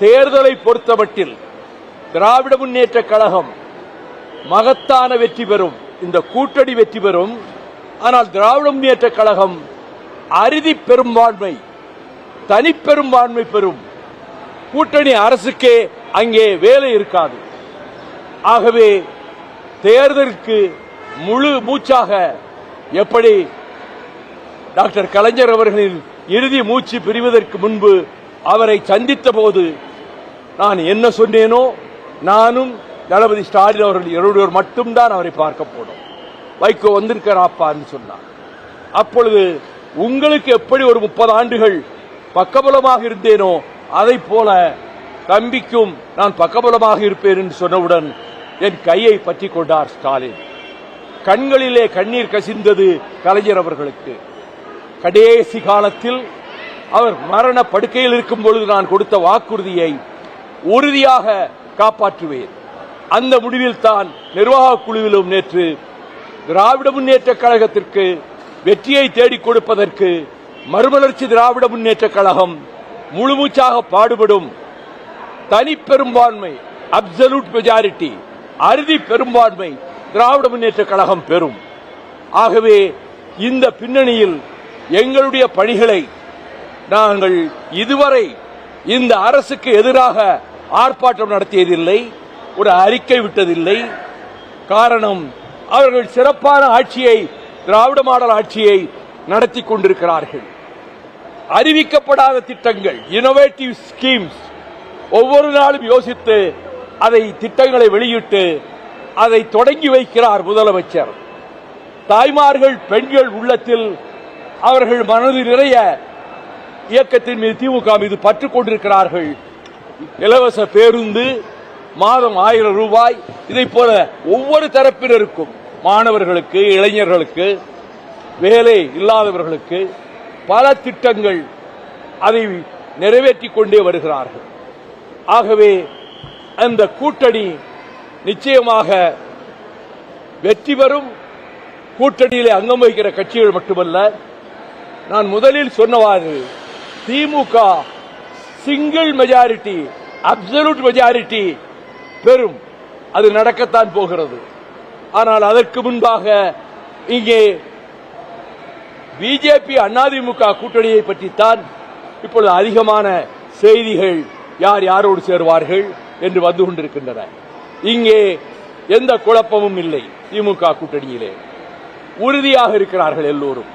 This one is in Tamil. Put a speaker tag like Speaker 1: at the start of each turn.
Speaker 1: தேர்தலை பொறுத்தமட்டில் திராவிட முன்னேற்ற கழகம் மகத்தான வெற்றி பெறும். இந்த கூட்டணி வெற்றி பெறும். ஆனால் திராவிட முன்னேற்ற கழகம் அறுதி பெரும்பான்மை தனிப்பெரும்பான்மை பெறும். கூட்டணி அரசுக்கே அங்கே வேலை இருக்காது. ஆகவே தேர்தலுக்கு முழு மூச்சாக எப்படி டாக்டர் கலைஞர் அவர்களின் இறுதி மூச்சு பிரிவதற்கு முன்பு அவரை சந்தித்த போது நான் என்ன சொன்னேனோ நானும் தளபதி ஸ்டாலின் அவர்கள் இருவர் மட்டும்தான் அவரை பார்க்க போனோம். வைகோ வந்திருக்கிறாப்பான்னு சொன்னார். அப்பொழுது உங்களுக்கு எப்படி ஒரு முப்பது ஆண்டுகள் பக்கபலமாக இருந்தேனோ அதை போல தம்பிக்கும் நான் பக்கபலமாக இருப்பேன் என்று சொன்னவுடன் என் கையை பற்றி கொண்டார் ஸ்டாலின். கண்களிலே கண்ணீர் கசிந்தது கலைஞர் அவர்களுக்கு. கடைசி காலத்தில் அவர் மரண படுக்கையில் இருக்கும் பொழுது நான் கொடுத்த வாக்குறுதியை உறுதியாக காப்பாற்றுவேன். அந்த முடிவில் தான் நிர்வாக குழுவிலும் நேற்று திராவிட முன்னேற்ற கழகத்திற்கு வெற்றியை தேடிக் கொடுப்பதற்கு மறுமலர்ச்சி திராவிட முன்னேற்ற கழகம் முழுமூச்சாக பாடுபடும் தனி பெரும்பான்மை அப்சல்யூட் மெஜாரிட்டி அறுதி பெரும்பான்மை திராவிட முன்னேற்ற கழகம் பெறும். ஆகவே இந்த பின்னணியில் எங்களுடைய பணிகளை நாங்கள் இதுவரை இந்த அரசுக்கு எதிராக ஆர்ப்பாட்டம் நடத்தியதில்லை ஒரு அறிக்கை விட்டதில்லை. காரணம் அவர்கள் சிறப்பான ஆட்சியை திராவிட மாடல் ஆட்சியை நடத்தி கொண்டிருக்கிறார்கள். அறிவிக்கப்படாத திட்டங்கள் இனோவேட்டிவ் ஸ்கீம்ஸ் ஒவ்வொரு நாளும் யோசித்து அதை திட்டங்களை வெளியிட்டு அதை தொடங்கி வைக்கிறார் முதலமைச்சர். தாய்மார்கள் பெண்கள் உள்ளத்தில் அவர்கள் மனது நிறைய இயக்கத்தின் மீது திமுக மீது பற்று கொண்டிருக்கிறார்கள். இலவச பேருந்து மாதம் ஆயிரம் ரூபாய். இதை போல ஒவ்வொரு தரப்பினருக்கும் மாணவர்களுக்கு இளைஞர்களுக்கு வேலை இல்லாதவர்களுக்கு பல திட்டங்கள் அதை நிறைவேற்றிக் கொண்டே வருகிறார்கள். ஆகவே அந்த கூட்டணி நிச்சயமாக வெற்றி பெறும். கூட்டணியிலே அங்கம் வகிக்கிற கட்சிகள் மட்டுமல்ல நான் முதலில் சொன்னவாறு திமுக சிங்கிள் மெஜாரிட்டி அப்சல்யூட் மெஜாரிட்டி பெறும். அது நடக்கத்தான் போகிறது. ஆனால் அதற்கு முன்பாக இங்கே பிஜேபி அதிமுக கூட்டணியை பற்றித்தான் இப்பொழுது அதிகமான செய்திகள் யார் யாரோடு சேருவார்கள் என்று வந்து கொண்டிருக்கின்றன. இங்கே எந்த குழப்பமும் இல்லை. திமுக கூட்டணியிலே. உறுதியாக இருக்கிறார்கள் எல்லோரும்.